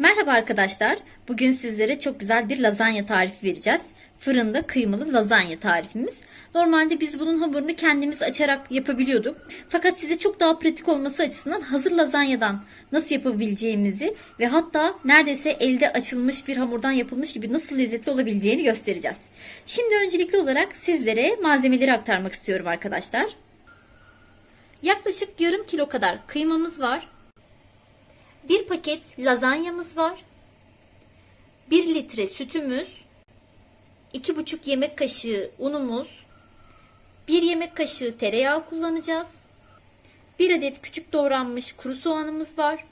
Merhaba arkadaşlar. Bugün sizlere çok güzel bir lazanya tarifi vereceğiz. Fırında kıymalı lazanya tarifimiz. Normalde biz bunun hamurunu kendimiz açarak yapabiliyorduk. Fakat size çok daha pratik olması açısından hazır lazanyadan nasıl yapabileceğimizi ve hatta neredeyse elde açılmış bir hamurdan yapılmış gibi nasıl lezzetli olabileceğini göstereceğiz. Şimdi öncelikli olarak sizlere malzemeleri aktarmak istiyorum arkadaşlar. Yaklaşık yarım kilo kadar kıymamız var. Bir paket lazanyamız var. 1 litre sütümüz. 2,5 yemek kaşığı unumuz. 1 yemek kaşığı tereyağı kullanacağız. 1 adet küçük doğranmış kuru soğanımız var.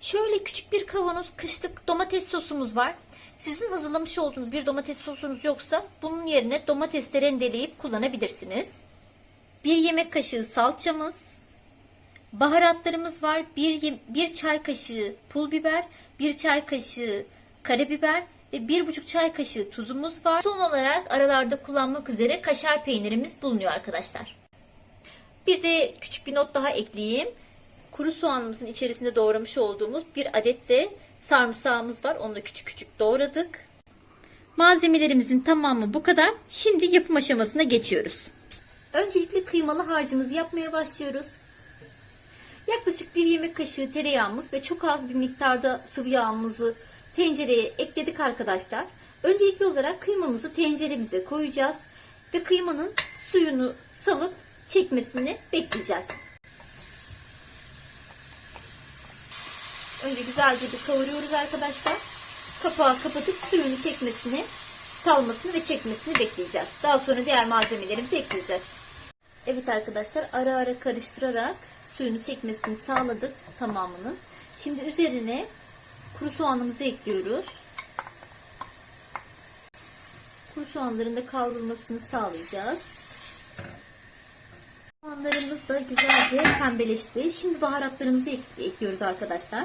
Şöyle küçük bir kavanoz kışlık domates sosumuz var. Sizin hazırlamış olduğunuz bir domates sosunuz yoksa bunun yerine domates de rendeleyip kullanabilirsiniz. 1 yemek kaşığı salçamız, Baharatlarımız var. Bir, yem- bir çay kaşığı pul biber, bir çay kaşığı karabiber ve bir buçuk çay kaşığı tuzumuz var. Son olarak aralarda kullanmak üzere kaşar peynirimiz bulunuyor arkadaşlar. Bir de küçük bir not daha ekleyeyim. Kuru soğanımızın içerisinde doğramış olduğumuz bir adet de sarımsağımız var. Onu da küçük küçük doğradık. Malzemelerimizin tamamı bu kadar. Şimdi yapım aşamasına geçiyoruz. Öncelikle kıymalı harcımızı yapmaya başlıyoruz. Yaklaşık bir yemek kaşığı tereyağımız ve çok az bir miktarda sıvı yağımızı tencereye ekledik arkadaşlar. Öncelikli olarak kıymamızı tenceremize koyacağız ve kıymanın suyunu salıp çekmesini bekleyeceğiz. Önce güzelce bir kavuruyoruz arkadaşlar. Kapağı kapatıp suyunu çekmesini, salmasını ve çekmesini bekleyeceğiz. Daha sonra diğer malzemelerimizi ekleyeceğiz. Evet arkadaşlar ara ara karıştırarak suyunu çekmesini sağladık tamamını. Şimdi üzerine kuru soğanımızı ekliyoruz. Kuru soğanların da kavrulmasını sağlayacağız. Soğanlarımız da güzelce pembeleşti. Şimdi baharatlarımızı ek- ekliyoruz arkadaşlar.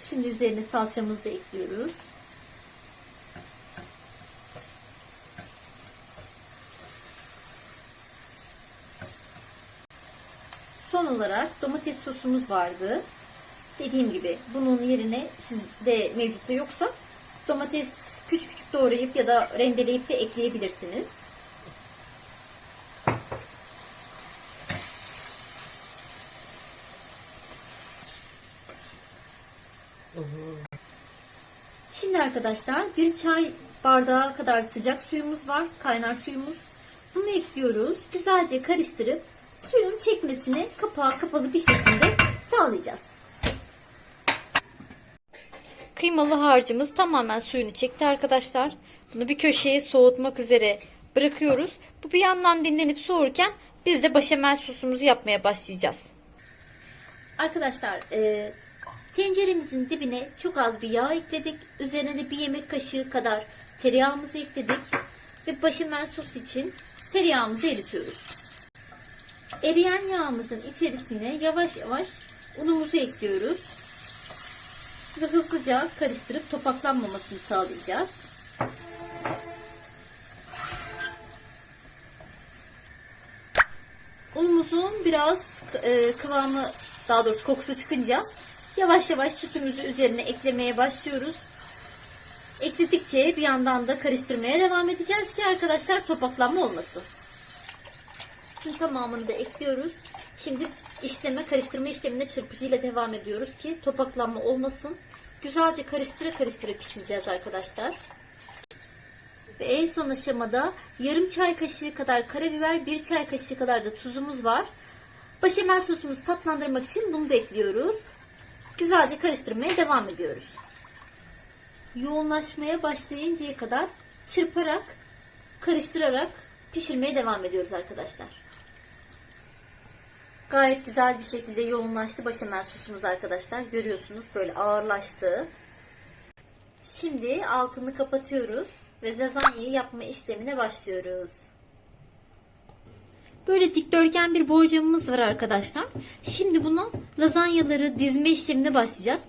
Şimdi üzerine salçamızı da ekliyoruz. Son olarak domates sosumuz vardı. Dediğim gibi bunun yerine sizde mevcutta yoksa domates küçük küçük doğrayıp ya da rendeleyip de ekleyebilirsiniz. Şimdi arkadaşlar bir çay bardağı kadar sıcak suyumuz var. Kaynar suyumuz. Bunu ekliyoruz. Güzelce karıştırıp suyun çekmesini kapağı kapalı bir şekilde sağlayacağız. Kıymalı harcımız tamamen suyunu çekti arkadaşlar. Bunu bir köşeye soğutmak üzere bırakıyoruz. Bu bir yandan dinlenip soğurken biz de başamel sosumuzu yapmaya başlayacağız. Arkadaşlar e, tenceremizin dibine çok az bir yağ ekledik. Üzerine de bir yemek kaşığı kadar tereyağımızı ekledik. Ve başamel sos için tereyağımızı eritiyoruz. Eriyen yağımızın içerisine yavaş yavaş unumuzu ekliyoruz. Ve hızlıca karıştırıp topaklanmamasını sağlayacağız. Unumuzun biraz e, kıvamı daha doğrusu kokusu çıkınca yavaş yavaş sütümüzü üzerine eklemeye başlıyoruz. Ekledikçe bir yandan da karıştırmaya devam edeceğiz ki arkadaşlar topaklanma olmasın. Sütün tamamını da ekliyoruz. Şimdi işleme karıştırma işlemine çırpıcıyla devam ediyoruz ki topaklanma olmasın. Güzelce karıştıra karıştıra pişireceğiz arkadaşlar. Ve en son aşamada yarım çay kaşığı kadar karabiber, bir çay kaşığı kadar da tuzumuz var. Başamel sosumuzu tatlandırmak için bunu da ekliyoruz. Güzelce karıştırmaya devam ediyoruz. Yoğunlaşmaya başlayıncaya kadar çırparak, karıştırarak pişirmeye devam ediyoruz arkadaşlar. Gayet güzel bir şekilde yoğunlaştı başamel sosumuz arkadaşlar. Görüyorsunuz böyle ağırlaştı. Şimdi altını kapatıyoruz ve lazanyayı yapma işlemine başlıyoruz. Böyle dikdörtgen bir borcamımız var arkadaşlar. Şimdi buna lazanyaları dizme işlemine başlayacağız.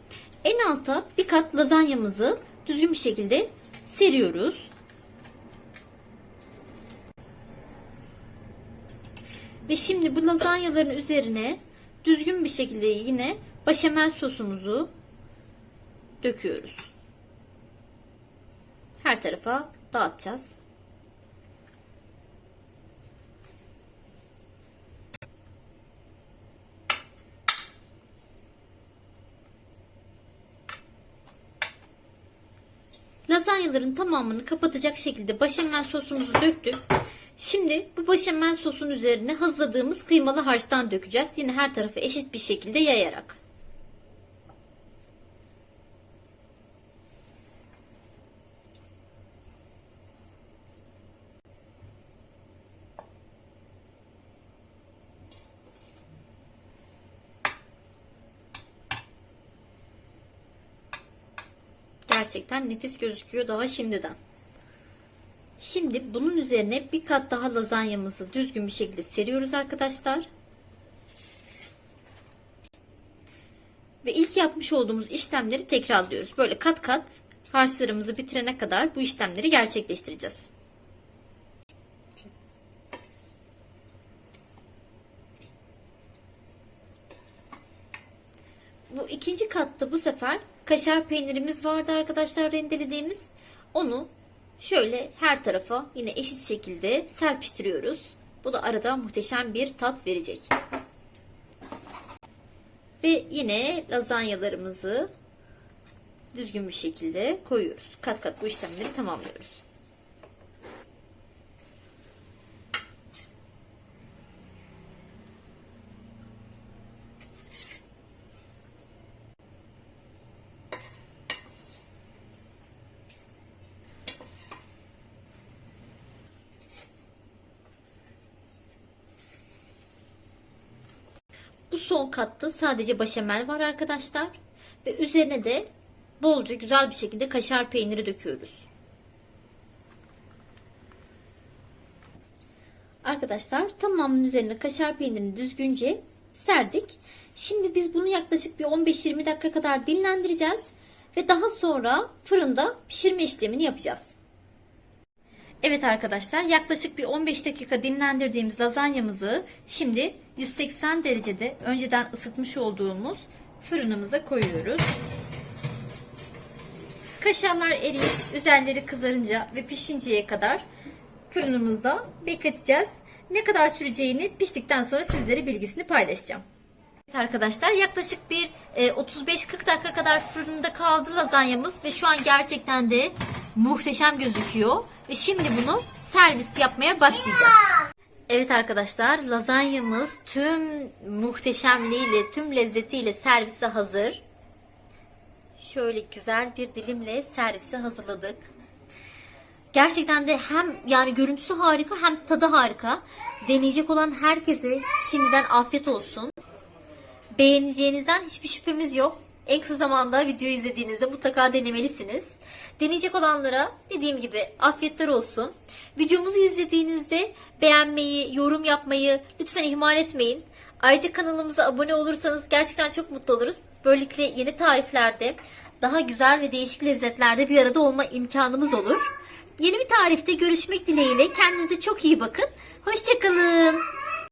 En alta bir kat lazanyamızı düzgün bir şekilde seriyoruz. Ve şimdi bu lazanyaların üzerine düzgün bir şekilde yine başamel sosumuzu döküyoruz. Her tarafa dağıtacağız. Lazanyaların tamamını kapatacak şekilde başamel sosumuzu döktük. Şimdi bu başamel sosun üzerine hazırladığımız kıymalı harçtan dökeceğiz. Yine her tarafı eşit bir şekilde yayarak. Gerçekten nefis gözüküyor daha şimdiden. Şimdi bunun üzerine bir kat daha lazanyamızı düzgün bir şekilde seriyoruz arkadaşlar. Ve ilk yapmış olduğumuz işlemleri tekrarlıyoruz. Böyle kat kat harçlarımızı bitirene kadar bu işlemleri gerçekleştireceğiz. Bu ikinci katta bu sefer kaşar peynirimiz vardı arkadaşlar rendelediğimiz. Onu şöyle her tarafa yine eşit şekilde serpiştiriyoruz. Bu da arada muhteşem bir tat verecek. Ve yine lazanyalarımızı düzgün bir şekilde koyuyoruz. Kat kat bu işlemleri tamamlıyoruz. Bu son katta sadece başamel var arkadaşlar. Ve üzerine de bolca güzel bir şekilde kaşar peyniri döküyoruz. Arkadaşlar tamamının üzerine kaşar peynirini düzgünce serdik. Şimdi biz bunu yaklaşık bir 15-20 dakika kadar dinlendireceğiz. Ve daha sonra fırında pişirme işlemini yapacağız. Evet arkadaşlar yaklaşık bir 15 dakika dinlendirdiğimiz lazanyamızı şimdi 180 derecede önceden ısıtmış olduğumuz fırınımıza koyuyoruz. Kaşarlar eriyip üzerleri kızarınca ve pişinceye kadar fırınımızda bekleteceğiz. Ne kadar süreceğini piştikten sonra sizlere bilgisini paylaşacağım. Evet arkadaşlar yaklaşık bir e, 35-40 dakika kadar fırında kaldı lazanyamız ve şu an gerçekten de muhteşem gözüküyor. Ve şimdi bunu servis yapmaya başlayacağız. Evet arkadaşlar lazanyamız tüm muhteşemliğiyle, tüm lezzetiyle servise hazır. Şöyle güzel bir dilimle servise hazırladık. Gerçekten de hem yani görüntüsü harika hem tadı harika. Deneyecek olan herkese şimdiden afiyet olsun. Beğeneceğinizden hiçbir şüphemiz yok. En kısa zamanda videoyu izlediğinizde mutlaka denemelisiniz. Deneyecek olanlara dediğim gibi afiyetler olsun. Videomuzu izlediğinizde beğenmeyi, yorum yapmayı lütfen ihmal etmeyin. Ayrıca kanalımıza abone olursanız gerçekten çok mutlu oluruz. Böylelikle yeni tariflerde daha güzel ve değişik lezzetlerde bir arada olma imkanımız olur. Yeni bir tarifte görüşmek dileğiyle kendinize çok iyi bakın. Hoşçakalın.